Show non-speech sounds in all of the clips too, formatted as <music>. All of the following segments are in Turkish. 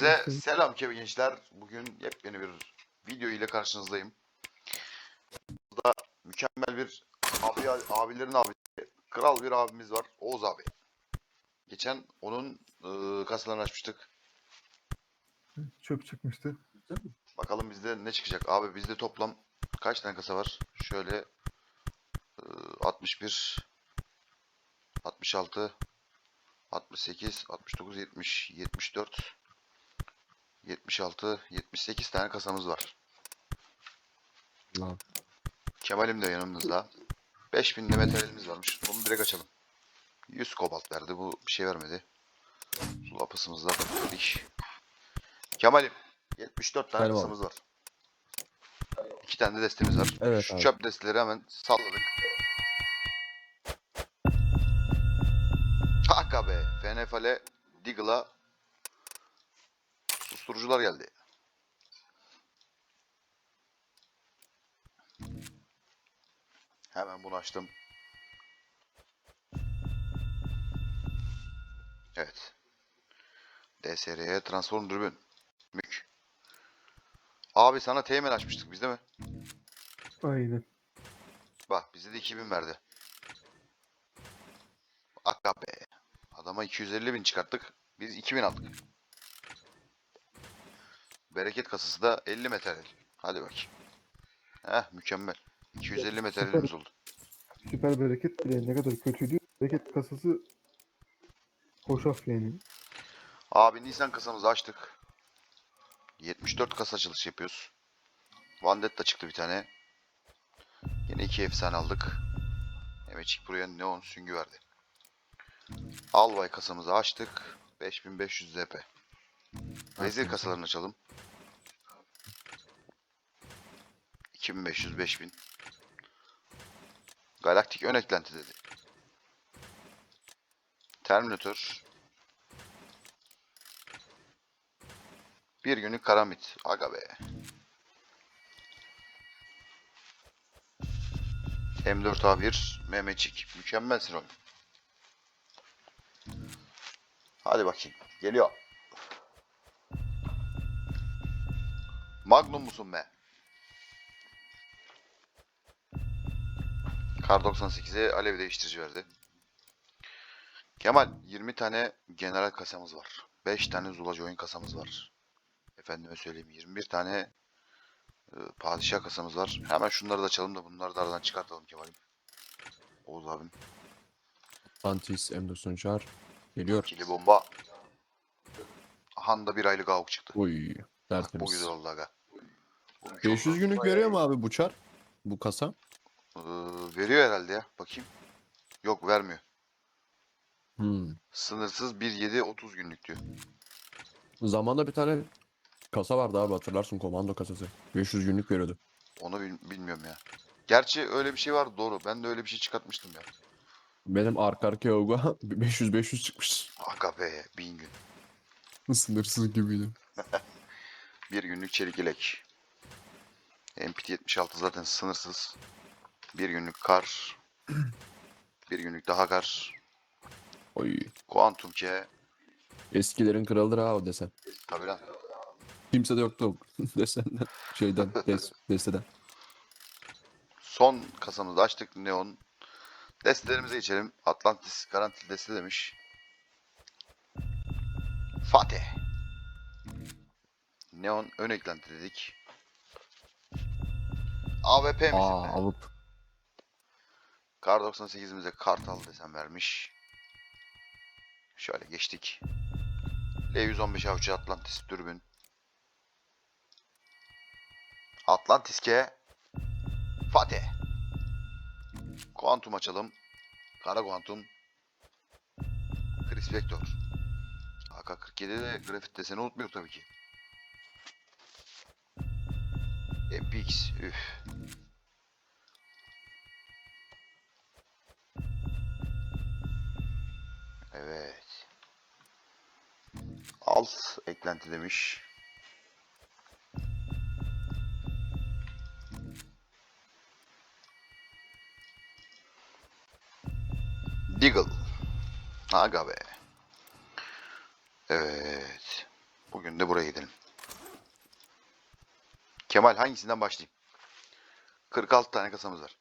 Hepinize selam kemi gençler. Bugün yepyeni bir video ile karşınızdayım. Burada mükemmel bir abi, abilerin abi, kral bir abimiz var. Oğuz abi. Geçen onun ıı, kasalarını açmıştık. Çöp çıkmıştı. Bakalım bizde ne çıkacak. Abi bizde toplam kaç tane kasa var? Şöyle ıı, 61 66 68 69 70 74 76 78 tane kasamız var. Lan. Kemal'im de yanımızda. 5000 de metalimiz varmış. Bunu direkt açalım. 100 kobalt verdi. Bu bir şey vermedi. Lapısımızı da dedik. Kemal'im 74 tane abi. kasamız var. 2 tane de destemiz var. Evet Şu abi. çöp desteleri hemen salladık. Taka be. Fenefale, Diggle'a susturucular geldi. Hemen bunu açtım. Evet. DSR'ye transform dürbün. Mük. Abi sana teğmen açmıştık biz değil mi? Aynen. Bak bize de 2000 verdi. Akka be. Adama 250 bin çıkarttık. Biz 2000 aldık. Bereket kasası da 50 materyal. Hadi bakayım. Heh mükemmel. 250 materyalimiz oldu. Süper bereket bile ne kadar kötüydü. Bereket kasası hoşaf yani. Abi Nisan kasamızı açtık. 74 kasa açılış yapıyoruz. Vandetta çıktı bir tane. Yine iki efsane aldık. Emeçik buraya neon süngü verdi. Albay kasamızı açtık. 5500 ZP. Vezir kasalarını açalım. 2500 5000. Galaktik ön eklenti dedi. Terminator Bir günlük karamit. Aga be. M4A1 Mehmetçik. Mükemmelsin oyun. Hadi bakayım. Geliyor. Magnum musun be? Kar 98'e alev değiştirici verdi. Kemal 20 tane general kasamız var. 5 tane zulacı oyun kasamız var. Efendime söyleyeyim 21 tane e, padişah kasamız var. Hemen şunları da açalım da bunları da aradan çıkartalım Kemal'im. Oğuz abim. Antis M9 çağır. Geliyor. İkili bomba. Handa bir aylık avuk çıktı. Oy. Bak, bu Tertemiz. güzel oldu aga. 500 günlük veriyor mu abi bu? Bu kasa? Ee, veriyor herhalde ya. Bakayım. Yok vermiyor. Hmm. Sınırsız 1.7-30 günlük diyor. Zamanda bir tane kasa vardı abi hatırlarsın komando kasası. 500 günlük veriyordu. Onu bil- bilmiyorum ya. Gerçi öyle bir şey var doğru. Ben de öyle bir şey çıkartmıştım ya. Benim arka arkaya Oga <laughs> 500-500 çıkmış. AKP'ye 1000 gün. Sınırsız gibiydi. <laughs> Bir günlük çelik ilek. MPT-76 zaten sınırsız. Bir günlük kar. <clears throat> bir günlük daha kar. Oy. Kuantum C. Eskilerin kralıdır ha o desen. Tabii lan. Kimse de yoktu <laughs> desenden. Şeyden, des, desteden. Son kasamızı açtık. Neon. Destelerimize geçelim. Atlantis garantili deste demiş. Fatih. Neon ön eklenti dedik. AWP misin Aa be? alıp. Kar 98'imize kartal desen vermiş. Şöyle geçtik. L115 avcı Atlantis dürbün. Atlantis K. Fatih. Kuantum açalım. Kara kuantum. Chris Vector. AK-47'de grafit deseni unutmuyor tabii ki. MPX. Üf. Evet. Alt eklenti demiş. Deagle. Aga be. Evet. Bugün de buraya gidelim. Kemal hangisinden başlayayım? 46 tane kasamız var.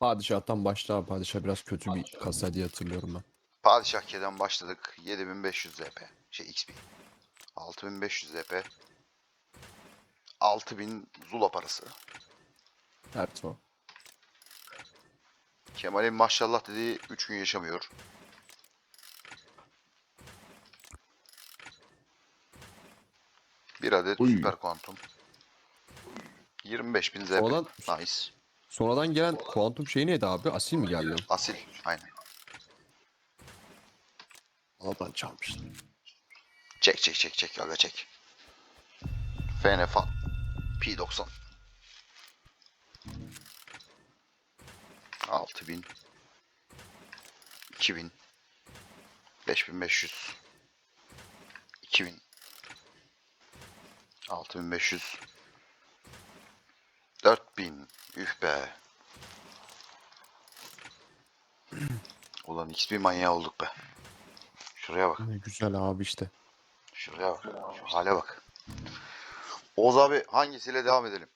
Padişah'tan başla abi. Padişah biraz kötü bir kasa diye hatırlıyorum ben. Padişah K'den başladık. 7500 ZP. Şey XP. 6500 ZP. 6000 Zula parası. Erto. Kemal'in maşallah dediği 3 gün yaşamıyor. Adet Uy. süper kuantum. 25000 ZP. Sonradan, Nice. sonradan gelen kuantum şeyi neydi abi? Asil mi geldi? Asil. Aynen. Oradan çalmıştım. Çek çek çek çek aga çek. FN fan. P90. 6000 2000 5500 2000 6500 4000 Üf be. Ulan XP manyağı olduk be. Şuraya bak. Ne güzel abi işte. Şuraya bak. Şu hale bak. Oğuz abi hangisiyle devam edelim?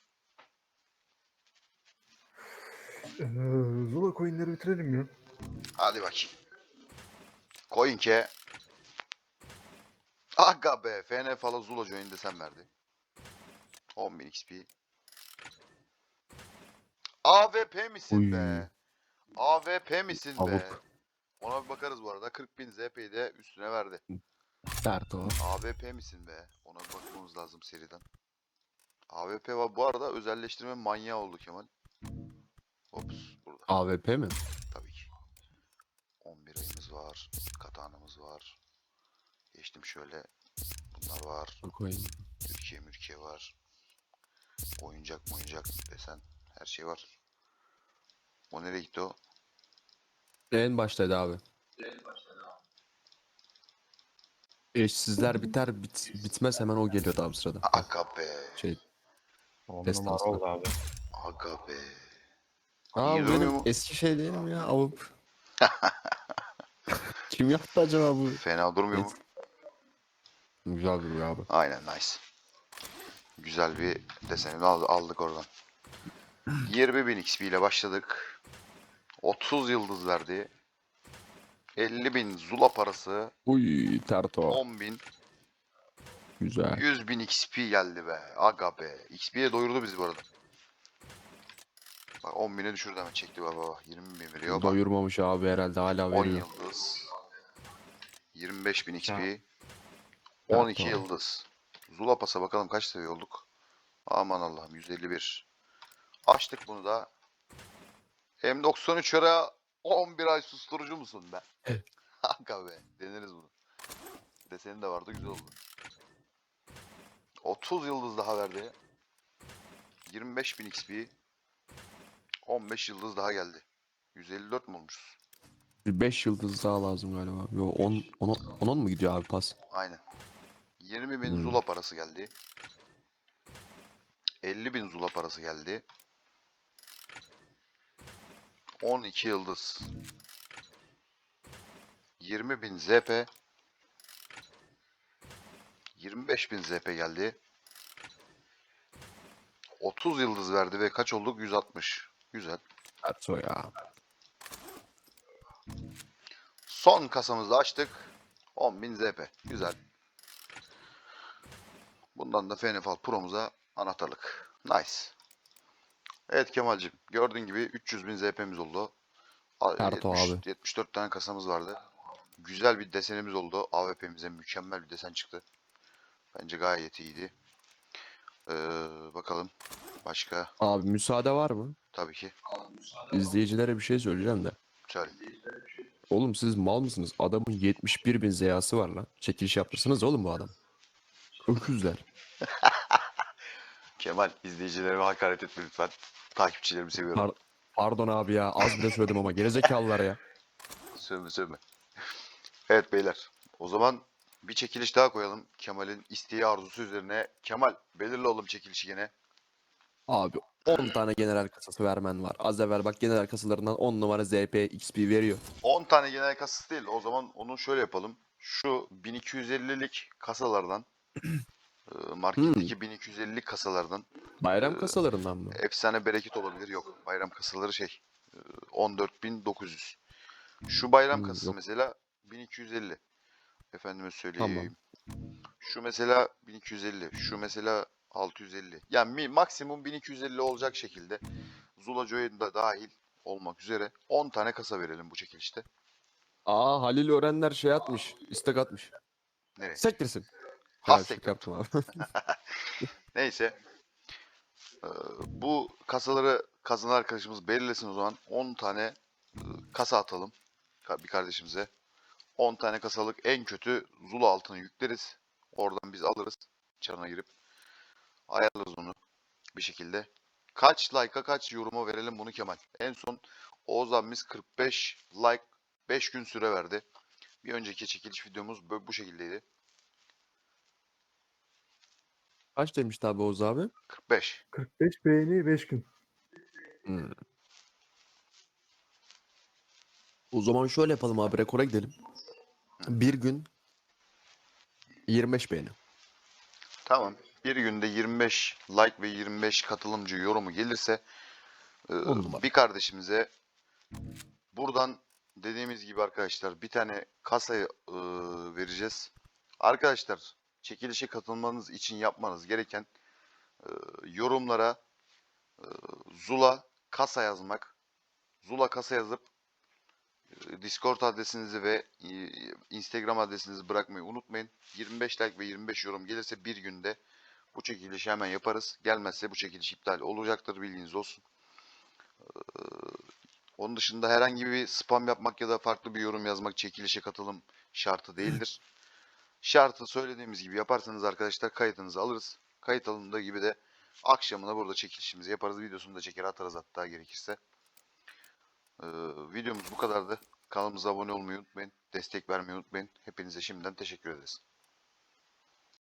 Ee, Zula coinleri bitirelim ya. Hadi bakayım. Coinke. Aga be. FN falan Zula join'de sen verdi. 10.000 XP. AVP misin Uy. be? AVP misin be? Avuk. Ona bir bakarız bu arada. 40.000 ZP'yi de üstüne verdi. Erto. AWP misin be? Ona bir bakmamız lazım seriden. AWP var. Bu arada özelleştirme manyağı oldu Kemal. Ops burada AWP mi? tabii ki. 11 ayımız var. Katanamız var. Geçtim şöyle. Bunlar var. Koyayım. Türkiye mülkiye var. Oyuncak oyuncak desen her şey var. O nereye gitti o? En baştaydı abi. Eşsizler biter bit, bitmez hemen o geliyordu abi sırada. Aga be. Şey. On numara oldu abi. Aga be. Aa bu Yürümüyor benim mu? eski şey değil mi ya avup. <laughs> Kim yaptı acaba bu? Fena durmuyor mu? Güzel duruyor abi. Aynen nice. Güzel bir desenini al- aldık oradan. 20.000 XP ile başladık. 30 yıldız verdi. 50.000 Zula parası. Uy terto. 10.000. Güzel. 100.000 XP geldi be. Aga be. XP'ye doyurdu bizi bu arada. Bak 10.000'e düşürdü hemen çekti baba baba. 20.000 veriyor bak. Doyurmamış abi herhalde hala 10 veriyor. yıldız. 25.000 XP. Ya. 12 Tamam. yıldız. Zula pasa bakalım kaç seviye olduk. Aman Allah'ım 151. Açtık bunu da. M93 ara 11 ay susturucu musun be? Kanka <laughs> be deneriz bunu. Deseni de vardı güzel oldu. 30 yıldız daha verdi. 25.000 XP. 15 yıldız daha geldi. 154 mi olmuşuz? 5 yıldız daha lazım galiba. Yo 10 10 10 mu gidiyor abi pas? Aynen. 20 bin Hmm. Zula parası geldi. 50 bin Zula parası geldi. 12 yıldız. 20 bin ZP. 25 bin ZP geldi. 30 yıldız verdi ve kaç olduk? 160. Güzel. Terto ya. Son kasamızı açtık. 10.000 ZP. Güzel. Bundan da Fenefal Pro'muza anahtarlık. Nice. Evet Kemal'cim. Gördüğün gibi 300.000 ZP'miz oldu. Erto 70 abi. 74 tane kasamız vardı. Güzel bir desenimiz oldu. AWP'mize mükemmel bir desen çıktı. Bence gayet iyiydi. Ee, bakalım. Başka. Abi müsaade var mı? Tabii ki. İzleyicilere bir şey söyleyeceğim de. Söyle. Oğlum siz mal mısınız? Adamın 71 bin zeyası var lan. Çekiliş yaptırsınız oğlum bu adam. Öküzler. <laughs> Kemal izleyicilerime hakaret etme lütfen. Takipçilerimi seviyorum. Par- Pardon abi ya az bile söyledim ama gerizekalılar ya. <laughs> Sövme sövme. Evet beyler. O zaman bir çekiliş daha koyalım. Kemal'in isteği arzusu üzerine. Kemal belirle oğlum çekilişi gene. Abi 10 tane general kasası vermen var. Az evvel bak general kasalarından 10 numara ZP XP veriyor. 10 tane genel kasası değil. O zaman onu şöyle yapalım. Şu 1250'lik kasalardan <clears throat> e, marketteki 1250'lik kasalardan Bayram Ee, kasalarından mı? efsane bereket olabilir. Yok. Bayram kasaları şey e, 14.900. Şu bayram Hmm, kasası yok. mesela 1250. Efendime söyleyeyim. Tamam. Şu mesela 1250. Şu mesela 650. Yani maksimum 1250 olacak şekilde Zula da dahil olmak üzere 10 tane kasa verelim bu çekilişte. Aa Halil Öğrenler şey atmış. istek atmış. Nereye? Sektirsin. Has Ha, şaka tekrar. yaptım abi. <laughs> Neyse. Ee, bu kasaları kazanan arkadaşımız belirlesin o zaman. 10 tane e, kasa atalım bir kardeşimize. 10 tane kasalık en kötü Zula altını yükleriz. Oradan biz alırız. Çarına girip ayarlarız onu bir şekilde. Kaç like'a kaç yoruma verelim bunu Kemal. En son Oğuz abimiz 45 like 5 gün süre verdi. Bir önceki çekiliş videomuz bu şekildeydi. Kaç demişti abi Oğuz abi? 45. 45 beğeni 5 gün. Hmm. O zaman şöyle yapalım abi rekora gidelim. Bir gün 25 beğeni. Tamam. Bir günde 25 like ve 25 katılımcı yorumu gelirse e, On numara. bir kardeşimize buradan dediğimiz gibi arkadaşlar bir tane kasayı e, vereceğiz. Arkadaşlar çekilişe katılmanız için yapmanız gereken e, yorumlara e, Zula kasa yazmak. Zula kasa yazıp e, Discord adresinizi ve e, Instagram adresinizi bırakmayı unutmayın. 25 like ve 25 yorum gelirse bir günde bu çekilişi hemen yaparız. Gelmezse bu çekiliş iptal olacaktır bilginiz olsun. Onun dışında herhangi bir spam yapmak ya da farklı bir yorum yazmak çekilişe katılım şartı değildir. Şartı söylediğimiz gibi yaparsanız arkadaşlar kayıtınızı alırız. Kayıt alındığı gibi de akşamına burada çekilişimizi yaparız. Videosunu da çeker atarız hatta gerekirse. Ee, videomuz bu kadardı. Kanalımıza abone olmayı unutmayın. Destek vermeyi unutmayın. Hepinize şimdiden teşekkür ederiz.